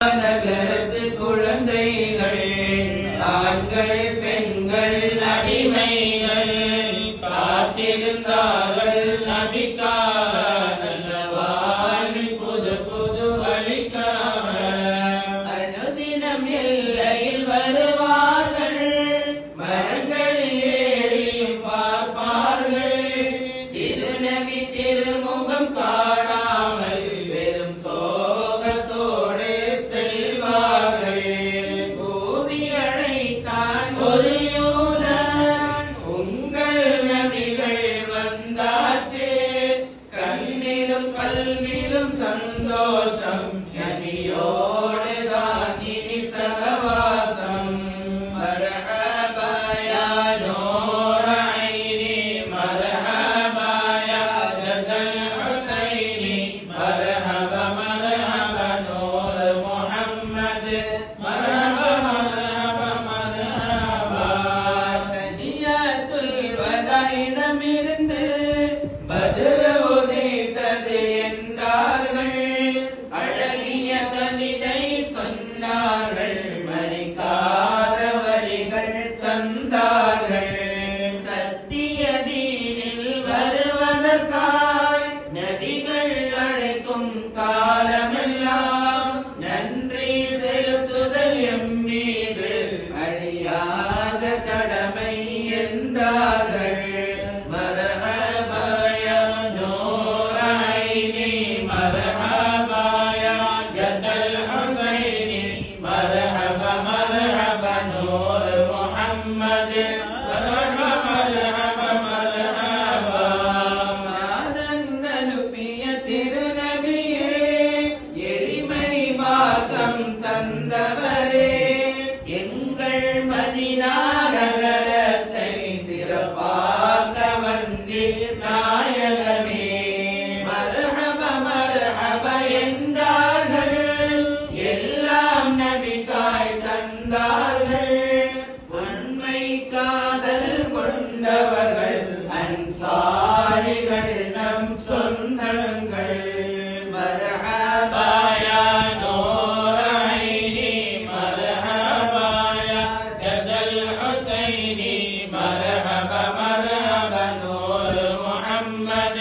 நகரத்து குழந்தைகள் ஆண்கள் பெண்கள் அடிமைகள் காத்திருந்தார். 된다. மார்க்கம் தந்தவரே. எங்கள் மதினா நகரத்தை சிறப்பாக வந்தீர் நாயகமே மரஹப மரஹப என்றார்கள். எல்லாம் நபிக்காய் தந்தார். الحسين مرحبا مرحبا نور محمد.